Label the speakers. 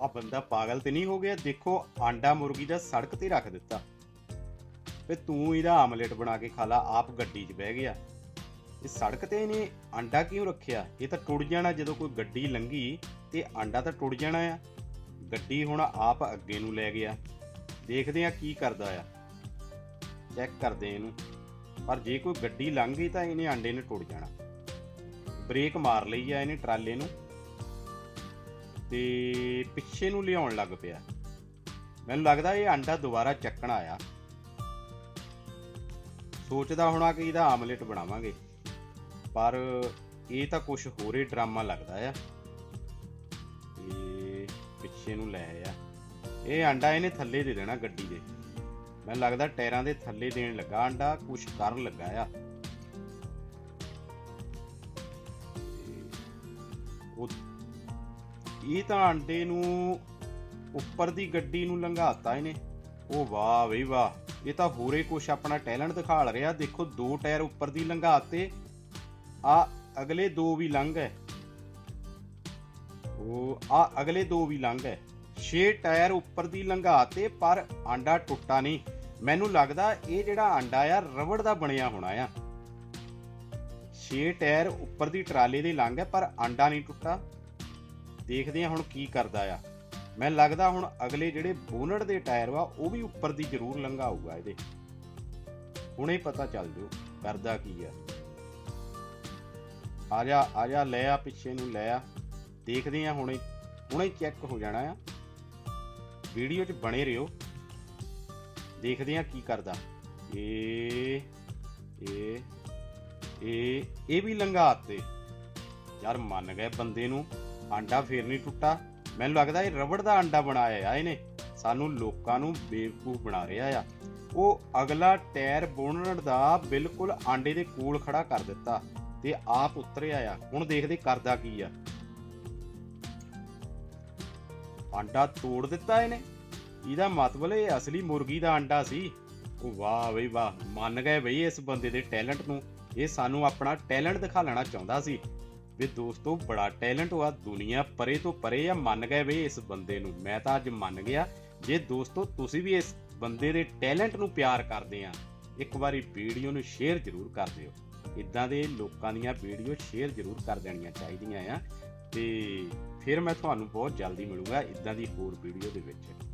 Speaker 1: ਆ ਬੰਦਾ ਪਾਗਲ ਤੇ ਨਹੀਂ ਹੋ ਗਿਆ, ਦੇਖੋ ਆਂਡਾ ਮੁਰਗੀ ਦਾ ਸੜਕ ਤੇ ਰੱਖ ਦਿੱਤਾ। ਤੇ ਤੂੰ ਇਹਦਾ ਆਮਲੇਟ ਬਣਾ ਕੇ ਖਾ ਲਾ, ਆਪ ਗੱਡੀ 'ਚ ਬਹਿ ਗਿਆ। ਇਹ ਸੜਕ ਤੇ ਇਹਨੇ ਆਂਡਾ ਕਿਉਂ ਰੱਖਿਆ? ਇਹ ਤਾਂ ਟੁੱਟ ਜਾਣਾ ਜਦੋਂ ਕੋਈ ਗੱਡੀ ਲੰਘੀ ਤੇ ਆਂਡਾ ਤਾਂ ਟੁੱਟ ਜਾਣਾ ਆ। ਗੱਡੀ ਹੁਣ ਆਪ ਅੱਗੇ ਨੂੰ ਲੈ ਗਿਆ। ਦੇਖਦੇ ਆ ਕੀ ਕਰਦਾ ਆ। ਚੈੱਕ ਕਰਦੇ ਇਹਨੂੰ। ਪਰ ਜੇ ਕੋਈ ਗੱਡੀ ਲੰਘ ਗਈ ਤਾਂ ਇਹਨੇ ਆਂਡੇ ਨੇ ਟੁੱਟ ਜਾਣਾ। ਬ੍ਰੇਕ ਮਾਰ ਲਈ ਆ ਇਹਨੇ ਟਰਾਲੇ ਨੂੰ। ਤੇ ਪਿੱਛੇ ਨੂੰ ਲਿਆਉਣ ਲੱਗ ਪਿਆ। ਮੈਨੂੰ ਲੱਗਦਾ ਇਹ ਆਂਡਾ ਦੁਬਾਰਾ ਚੱਕਣ ਆਇਆ। ਸੋਚਦਾ ਹੋਣਾ ਕਿ ਇਹਦਾ ਆਮਲੇਟ ਬਣਾਵਾਂਗੇ। ਪਰ ਇਹ ਤਾਂ ਕੁਝ ਹੋਰ ਹੀ ਡਰਾਮਾ ਲੱਗਦਾ ਆ। ਇਹ ਪਿੱਛੇ ਨੂੰ ਲੈ ਆ। ਇਹ ਆਂਡਾ ਇਹਨੇ ਥੱਲੇ ਦੇ ਦੇਣਾ ਗੱਡੀ ਦੇ। ਮੈਨੂੰ ਲੱਗਦਾ ਟਾਇਰਾਂ ਦੇ ਥੱਲੇ ਦੇਣ ਲੱਗਾ ਆਂਡਾ ਕੁਝ ਕਰਨ ਲੱਗਾ ਆ। ਉਹ ਇਹ ਤਾਂ ਆਂਡੇ ਨੂੰ ਉੱਪਰ ਦੀ ਗੱਡੀ ਨੂੰ ਲੰਘਾਤਾ ਇਹਨੇ। ਉਹ ਵਾਹ ਵੇ ਵਾਹ, ਇਹ ਤਾਂ ਹੋਰੇ ਕੁਛ ਆਪਣਾ ਟੈਲੈਂਟ ਦਿਖਾਲ ਰਿਹਾ। ਦੇਖੋ, ਦੋ ਟਾਇਰ ਉੱਪਰ ਦੀ ਲੰਘਾਤੇ, ਆ ਅਗਲੇ ਦੋ ਵੀ ਲੰਘ ਗਏ। ਉਹ ਆ ਅਗਲੇ ਦੋ ਵੀ ਲੰਘ ਗਏ। 6 ਟਾਇਰ ਉੱਪਰ ਦੀ ਲੰਘਾਤੇ, ਪਰ ਆਂਡਾ ਟੁੱਟਾ ਨਹੀਂ। ਮੈਨੂੰ ਲੱਗਦਾ ਇਹ ਜਿਹੜਾ ਆਂਡਾ ਆ, ਰਬੜ ਦਾ ਬਣਿਆ ਹੋਣਾ ਆ। 6 ਟਾਇਰ ਉੱਪਰ ਦੀ ਟਰਾਲੇ ਦੇ ਲੰਘ ਹੈ ਪਰ ਆਂਡਾ ਨਹੀਂ ਟੁੱਟਾ। ਦੇਖਦੇ ਹਾਂ ਹੁਣ ਕੀ ਕਰਦਾ ਆ। ਮੈਨੂੰ ਲੱਗਦਾ ਹੁਣ ਅਗਲੇ ਜਿਹੜੇ ਬੋਨਟ ਦੇ ਟਾਇਰ ਵਾ, ਉਹ ਵੀ ਉੱਪਰ ਦੀ ਜ਼ਰੂਰ ਲੰਘਾਊਗਾ ਇਹਦੇ। ਹੁਣੇ ਪਤਾ ਚੱਲ ਜੂ ਕਰਦਾ ਕੀ ਆ। ਆ ਜਾ ਆ ਜਾ, ਲੈ ਆ, ਪਿੱਛੇ ਨੂੰ ਲੈ ਆ। ਦੇਖਦੇ ਆ ਹੁਣੇ ਹੁਣੇ ਚੈੱਕ ਹੋ ਜਾਣਾ ਆ। ਵੀਡੀਓ 'ਚ ਬਣੇ ਰਹੋ। ਦੇਖਦੇ ਆ ਕੀ ਕਰਦਾ। ਏ ਇਹ ਇਹ ਇਹ ਵੀ ਲੰਘਾਤੇ ਯਾਰ ਮੰਨ ਗਏ ਬੰਦੇ ਨੂੰ। ਆਂਡਾ ਫੇਰ ਨਹੀਂ ਟੁੱਟਾ। ਮੈਨੂੰ ਲੱਗਦਾ ਇਹ ਰਬੜ ਦਾ ਆਂਡਾ ਬਣਾਇਆ ਆ ਇਹਨੇ। ਸਾਨੂੰ ਲੋਕਾਂ ਨੂੰ ਬੇਵਕੂਫ ਬਣਾ ਰਿਹਾ ਆ। ਉਹ ਅਗਲਾ ਟਾਇਰ ਬੋਨਟ ਦਾ ਬਿਲਕੁਲ ਆਂਡੇ ਦੇ ਕੋਲ ਖੜਾ ਕਰ ਦਿੱਤਾ ਤੇ ਆਪ ਉਤਰਿਆ ਆ। ਹੁਣ ਦੇਖਦੇ ਕਰਦਾ ਕੀ ਆ। ਆਂਡਾ ਤੋੜ ਦਿੱਤਾ ਇਹਨੇ। ਇਹਦਾ ਮਤਲਬ ਇਹ ਅਸਲੀ ਮੁਰਗੀ ਦਾ ਆਂਡਾ ਸੀ। ਉਹ ਵਾਹ ਬਈ ਵਾਹ, ਮੰਨ ਗਏ ਬਈ ਇਸ ਬੰਦੇ ਦੇ ਟੈਲੈਂਟ ਨੂੰ। ਇਹ ਸਾਨੂੰ ਆਪਣਾ ਟੈਲੈਂਟ ਦਿਖਾ ਲੈਣਾ ਚਾਹੁੰਦਾ ਸੀ। ਵੀ ਦੋਸਤੋ, ਬੜਾ ਟੈਲੈਂਟ ਹੋਆ ਦੁਨੀਆ, ਪਰੇ ਤੋਂ ਪਰੇ ਆ, ਮੰਨ ਗਏ ਬਈ ਇਸ ਬੰਦੇ ਨੂੰ। ਮੈਂ ਤਾਂ ਅੱਜ ਮੰਨ ਗਿਆ, ਜੇ ਦੋਸਤੋ ਤੁਸੀਂ ਵੀ ਇਸ ਬੰਦੇ ਦੇ ਟੈਲੈਂਟ ਨੂੰ ਪਿਆਰ ਕਰਦੇ ਆ, ਇੱਕ ਵਾਰੀ ਵੀਡੀਓ ਨੂੰ ਸ਼ੇਅਰ ਜ਼ਰੂਰ ਕਰ ਦਿਓ। ਇਦਾਂ ਦੇ ਲੋਕਾਂ ਦੀਆਂ ਵੀਡੀਓ ਸ਼ੇਅਰ ਜ਼ਰੂਰ ਕਰ ਦੇਣੀਆਂ ਚਾਹੀਦੀਆਂ ਆ, ਤੇ ਫਿਰ ਮੈਂ ਤੁਹਾਨੂੰ ਬਹੁਤ ਜਲਦੀ ਮਿਲੂੰਗਾ ਇਦਾਂ ਦੀ ਹੋਰ ਵੀਡੀਓ ਦੇ ਵਿੱਚ।